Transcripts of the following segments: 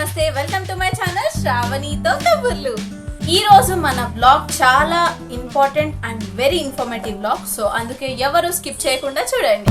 నమస్తే welcome to my channel శ్రావణితో కబుర్లు ఈ రోజు మన బ్లాగ్ చాలా important and very informative blog so అందుకే ఎవరు స్కిప్ చేయకుండా చూడండి.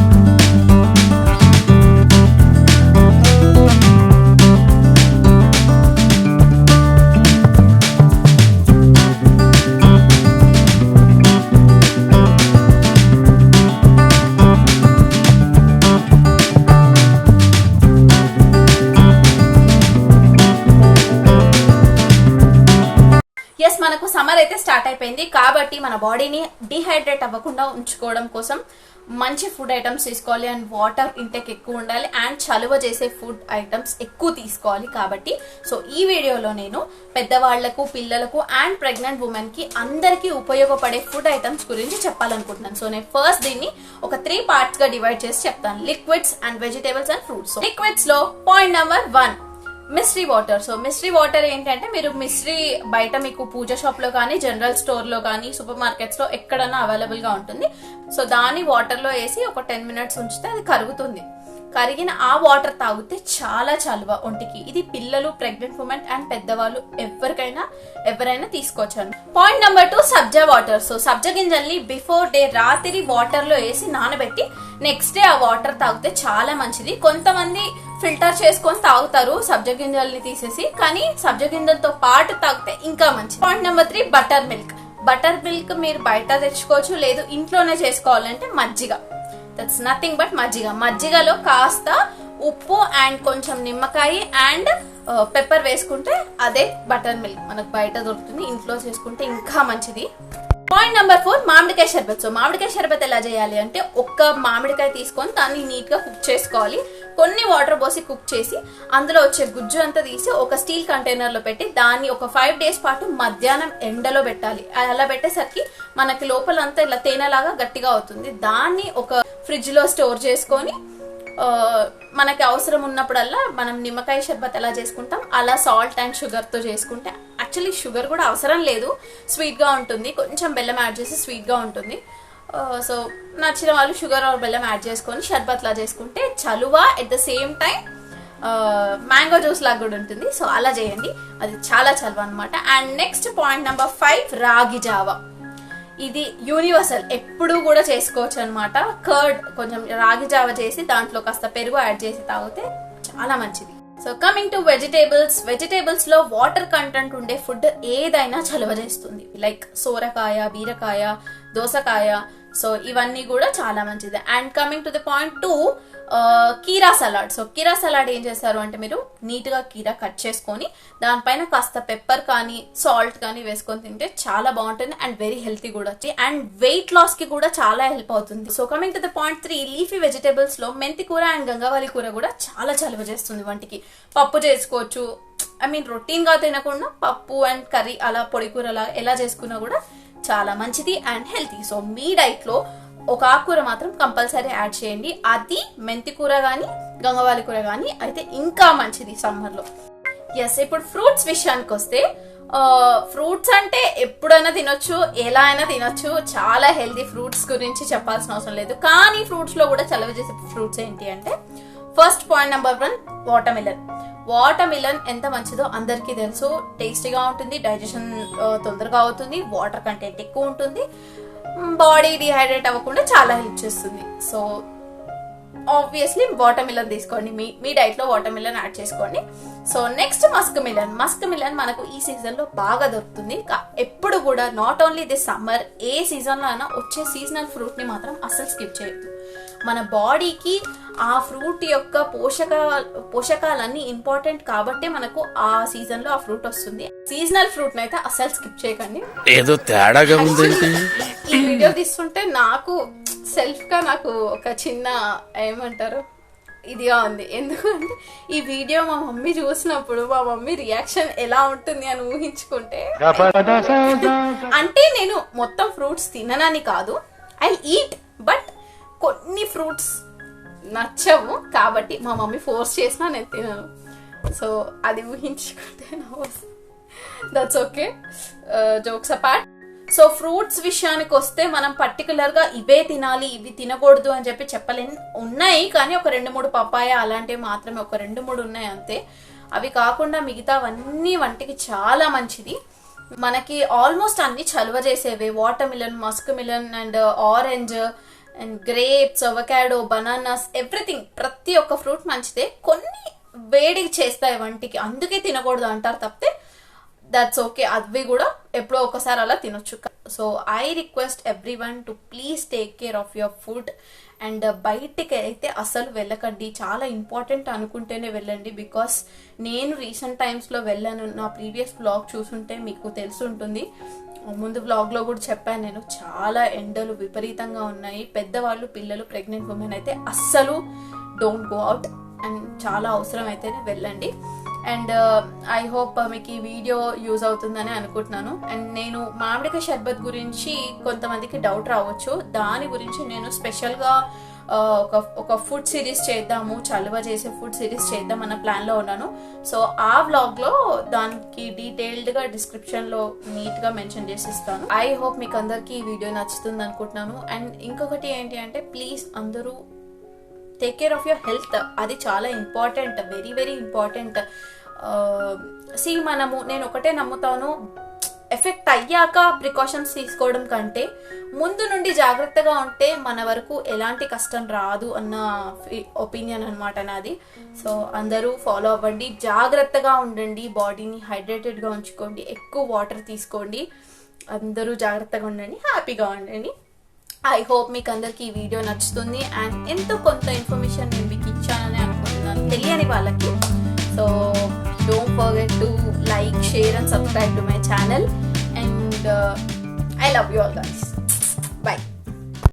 అయిపోయింది. కాబట్టి మన బాడీని డిహైడ్రేట్ అవ్వకుండా ఉంచుకోవడం కోసం మంచి ఫుడ్ ఐటమ్స్ తీసుకోవాలి. అండ్ వాటర్ ఇంటెక్ ఎక్కువ ఉండాలి. అండ్ చలువ చేసే ఫుడ్ ఐటమ్స్ ఎక్కువ తీసుకోవాలి కాబట్టి. సో ఈ వీడియోలో నేను పెద్దవాళ్ళకు పిల్లలకు అండ్ ప్రెగ్నెంట్ ఉమెన్కి అందరికీ ఉపయోగపడే ఫుడ్ ఐటమ్స్ గురించి చెప్పాలనుకుంటున్నాను. సో నేను ఫస్ట్ దీన్ని ఒక త్రీ పార్ట్స్గా డివైడ్ చేసి చెప్తాను. Liquids and vegetables and fruits లిక్విడ్స్లో point number one mystery water. So mystery water ఏంటంటే మీరు మిస్ట్రీ బయట మీకు పూజ షాప్లో కానీ జనరల్ స్టోర్లో కానీ సూపర్ మార్కెట్స్లో ఎక్కడన్నా అవైలబుల్గా ఉంటుంది. సో దాన్ని వాటర్లో వేసి ఒక టెన్ మినిట్స్ ఉంచితే అది కరుగుతుంది. కరిగిన ఆ వాటర్ తాగితే చాలా చలువ ఒంటికి. ఇది పిల్లలు ప్రెగ్నెంట్ ఉమెన్ అండ్ పెద్దవాళ్ళు ఎవరికైనా ఎవరైనా తీసుకోవచ్చు point number two sabja water. So sabja గింజల్ని బిఫోర్ డే రాత్రి వాటర్లో వేసి నానబెట్టి నెక్స్ట్ డే ఆ వాటర్ తాగితే చాలా మంచిది. కొంతమంది ఫిల్టర్ చేసుకొని తాగుతారు సబ్జ గింజల్ని తీసేసి కానీ సబ్జ గింజలతో పాటు తాగితే ఇంకా మంచిది. Point number three butter milk butter milk మీరు బయట తెచ్చుకోవచ్చు లేదు ఇంట్లోనే చేసుకోవాలంటే మజ్జిగ. దట్స్ నథింగ్ బట్ మజ్జిగ. మజ్జిగలో కాస్త ఉప్పు అండ్ కొంచెం నిమ్మకాయ అండ్ పెప్పర్ uh, వేసుకుంటే అదే బటర్ మిల్క్ మనకు బయట దొరుకుతుంది ఇంట్లో చేసుకుంటే ఇంకా మంచిది. పాయింట్ నెంబర్ ఫోర్ మామిడికాయ షర్బత్. సో మామిడికాయ షర్బత్ ఎలా చేయాలి అంటే ఒక్క మామిడికాయ తీసుకొని దాన్ని నీట్గా కుక్ చేసుకోవాలి. కొన్ని వాటర్ పోసి కుక్ చేసి అందులో వచ్చే గుజ్జు అంతా తీసి ఒక స్టీల్ కంటైనర్లో పెట్టి దాన్ని ఒక ఫైవ్ డేస్ పాటు మధ్యాహ్నం ఎండలో పెట్టాలి. అలా పెట్టేసరికి మనకి లోపలంతా ఇలా తేనెలాగా గట్టిగా అవుతుంది. దాన్ని ఒక ఫ్రిడ్జ్లో స్టోర్ చేసుకొని మనకి అవసరం ఉన్నప్పుడల్లా మనం నిమ్మకాయ షర్బత్ ఎలా చేసుకుంటాం అలా సాల్ట్ అండ్ షుగర్తో చేసుకుంటే యాక్చువల్లీ షుగర్ కూడా అవసరం లేదు. స్వీట్గా ఉంటుంది. కొంచెం బెల్లం యాడ్ చేసి స్వీట్గా ఉంటుంది. సో నచ్చిన వాళ్ళు షుగర్ ఆర్ బెల్లం యాడ్ చేసుకొని షర్బత్లా చేసుకుంటే చలువ at the same time mango juice లాగా కూడా ఉంటుంది. సో అలా చేయండి. అది చాలా చలువ అనమాట and next point number five ragi Java. ఇది యూనివర్సల్ ఎప్పుడు కూడా చేసుకోవచ్చు అనమాట కర్డ్ కొంచెం రాగి జావ చేసి దాంట్లో కాస్త పెరుగు యాడ్ చేసి తాగితే చాలా మంచిది. సో కమింగ్ టు వెజిటేబుల్స్ వెజిటేబుల్స్లో వాటర్ కంటెంట్ ఉండే ఫుడ్ ఏదైనా చలవ చేస్తుంది. లైక్ సోరకాయ బీరకాయ దోసకాయ సో ఇవన్నీ కూడా చాలా మంచిది. And coming to the point two keera salad. So keera salad ఏం చేస్తారు అంటే మీరు నీట్గా కీరా కట్ చేసుకొని దానిపైన కాస్త పెప్పర్ కానీ సాల్ట్ కానీ వేసుకొని తింటే చాలా బాగుంటుంది అండ్ వెరీ హెల్తీ కూడా వచ్చి. అండ్ వెయిట్ లాస్కి కూడా చాలా హెల్ప్ అవుతుంది. So coming to the point three leafy వెజిటేబుల్స్లో మెంతి కూర అండ్ గంగావాలి కూర కూడా చాలా చలువ చేస్తుంది వంటికి. పప్పు చేసుకోవచ్చు. ఐ మీన్ రొటీన్గా తినకుండా పప్పు అండ్ కర్రీ అలా పొడి కూరలా ఎలా చేసుకున్నా కూడా చాలా మంచిది అండ్ హెల్తీ సో మీ డైట్లో ఒక ఆకుకూర మాత్రం కంపల్సరీ యాడ్ చేయండి. అది మెంతి కూర కానీ గంగవాలి కూర కానీ అయితే ఇంకా మంచిది సమ్మర్లో. ఎస్ ఇప్పుడు ఫ్రూట్స్ విషయానికి వస్తే ఫ్రూట్స్ అంటే ఎప్పుడైనా తినొచ్చు ఎలా అయినా తినొచ్చు. చాలా హెల్దీ ఫ్రూట్స్ గురించి చెప్పాల్సిన అవసరం లేదు. కానీ ఫ్రూట్స్లో కూడా చలవ చేసే ఫ్రూట్స్ ఏంటి అంటే first point number one watermelon watermelon ఎంత మంచిదో అందరికీ తెలుసు. టేస్టీగా ఉంటుంది డైజెషన్ తొందరగా అవుతుంది వాటర్ కంటెంట్ ఎక్కువ ఉంటుంది. బాడీ డిహైడ్రేట్ అవ్వకుండా చాలా హెల్ప్ చేస్తుంది. సో ఆబ్వియస్లీ వాటర్ మిలన్ తీసుకోండి. మీ మీ డైట్లో వాటర్మిలన్ వాటర్ మిలన్ యాడ్ చేసుకోండి. So next muskmelon muskmelon మనకు ఈ సీజన్లో బాగా దొరుకుతుంది. ఎప్పుడు కూడా నాట్ ఓన్లీ దిస్ సమ్మర్ ఏ సీజన్లో అయినా వచ్చే సీజనల్ ఫ్రూట్ని మాత్రం అస్సలు స్కిప్ చేయొద్దు. మన బాడీకి ఆ ఫ్రూట్ యొక్క పోషక పోషకాలన్నీ ఇంపార్టెంట్ కాబట్టి మనకు ఆ సీజన్లో ఆ ఫ్రూట్ వస్తుంది. సీజనల్ ఫ్రూట్ అయితే అస్సలు స్కిప్ చేయకండి. ఏదో తేడాగా ఉందేంటి? ఈ వీడియో తీస్తుంటే నాకు సెల్ఫ్గా నాకు ఒక చిన్న ఏమంటారు? ఇదిగా ఉంది. ఎందుకంటే ఈ వీడియో మా మమ్మీ చూసినప్పుడు మా మమ్మీ రియాక్షన్ ఎలా ఉంటుంది అని ఊహించుకుంటే అంటే నేను మొత్తం ఫ్రూట్స్ తిననని కాదు. ఐ ఈట్ బట్ కొన్ని ఫ్రూట్స్ నచ్చవు కాబట్టి మా మమ్మీ ఫోర్స్ చేసినా నేను తినను. సో అది ఊహించుకుంటే that's okay jokes apart so fruits విషయానికి వస్తే మనం పర్టికులర్గా ఇవే తినాలి ఇవి తినకూడదు అని చెప్పి చెప్పలేను ఉన్నాయి. కానీ ఒక రెండు మూడు పప్పాయ అలాంటివి మాత్రమే. ఒక రెండు మూడు ఉన్నాయి అంతే. అవి కాకుండా మిగతావన్నీ వంటికి చాలా మంచిది. మనకి ఆల్మోస్ట్ అన్ని చలువ చేసేవి. Watermelon muskmelon and orange and grapes avocado bananas everything ప్రతి ఒక్క ఫ్రూట్ మంచిదే. కొన్ని వేడికి చేస్తాయి వంటికి. అందుకే తినకూడదు అంటారు తప్పితే దట్స్ ఓకే అవి కూడా ఎప్పుడో ఒకసారి అలా తినొచ్చు. So I request everyone to please take care of your food and బయటికి అయితే అసలు వెళ్ళకండి. చాలా ఇంపార్టెంట్ అనుకుంటేనే వెళ్ళండి బికాస్ నేను రీసెంట్ టైమ్స్లో వెళ్ళాను. నా ప్రీవియస్ బ్లాగ్ చూసుంటే మీకు తెలిసి ఉంటుంది. ముందు బ్లాగ్లో కూడా చెప్పాను నేను. చాలా ఎండలు విపరీతంగా ఉన్నాయి. పెద్దవాళ్ళు పిల్లలు ప్రెగ్నెంట్ ఉమెన్ అయితే అస్సలు డోంట్ గో అవుట్ అండ్ చాలా అవసరం అయితేనే వెళ్ళండి. అండ్ ఐ హోప్ మీకు ఈ వీడియో యూజ్ అవుతుందని అనుకుంటున్నాను. అండ్ నేను మామిడికాయ షర్బత్ గురించి కొంతమందికి డౌట్ రావచ్చు. దాని గురించి నేను స్పెషల్గా uh, ఒక ఒక ఫుడ్ సిరీస్ చేద్దాము. చలువ చేసే ఫుడ్ సిరీస్ చేద్దాం అన్న ప్లాన్లో ఉన్నాను. సో ఆ వ్లాగ్లో దానికి డీటెయిల్డ్గా డిస్క్రిప్షన్లో నీట్గా మెన్షన్ చేసి ఇస్తాను ఐ హోప్ మీకు అందరికీ ఈ వీడియో నచ్చుతుంది అనుకుంటున్నాను అండ్ ఇంకొకటి ఏంటి అంటే ప్లీజ్ అందరూ take care of your health అది చాలా ఇంపార్టెంట్ వెరీ వెరీ ఇంపార్టెంట్ సి మనము నేను ఒకటే నమ్ముతాను ఎఫెక్ట్ అయ్యాక ప్రికాషన్స్ తీసుకోవడం కంటే ముందు నుండి జాగ్రత్తగా ఉంటే మన వరకు ఎలాంటి కష్టం రాదు అన్న ఒపీనియన్ అనమాట నాది. సో అందరూ ఫాలో అవ్వండి జాగ్రత్తగా ఉండండి బాడీని హైడ్రేటెడ్గా ఉంచుకోండి ఎక్కువ వాటర్ తీసుకోండి అందరూ జాగ్రత్తగా ఉండండి హ్యాపీగా ఉండండి. ఐ హోప్ మీకు అందరికి ఈ వీడియో నచ్చుతుంది. అండ్ ఎంతో కొంత ఇన్ఫర్మేషన్ నేను మీకు ఇచ్చానని అనుకుంటున్నాను. తెలియని వాళ్ళకి. So don't forget to like share and subscribe to my channel and I love you all guys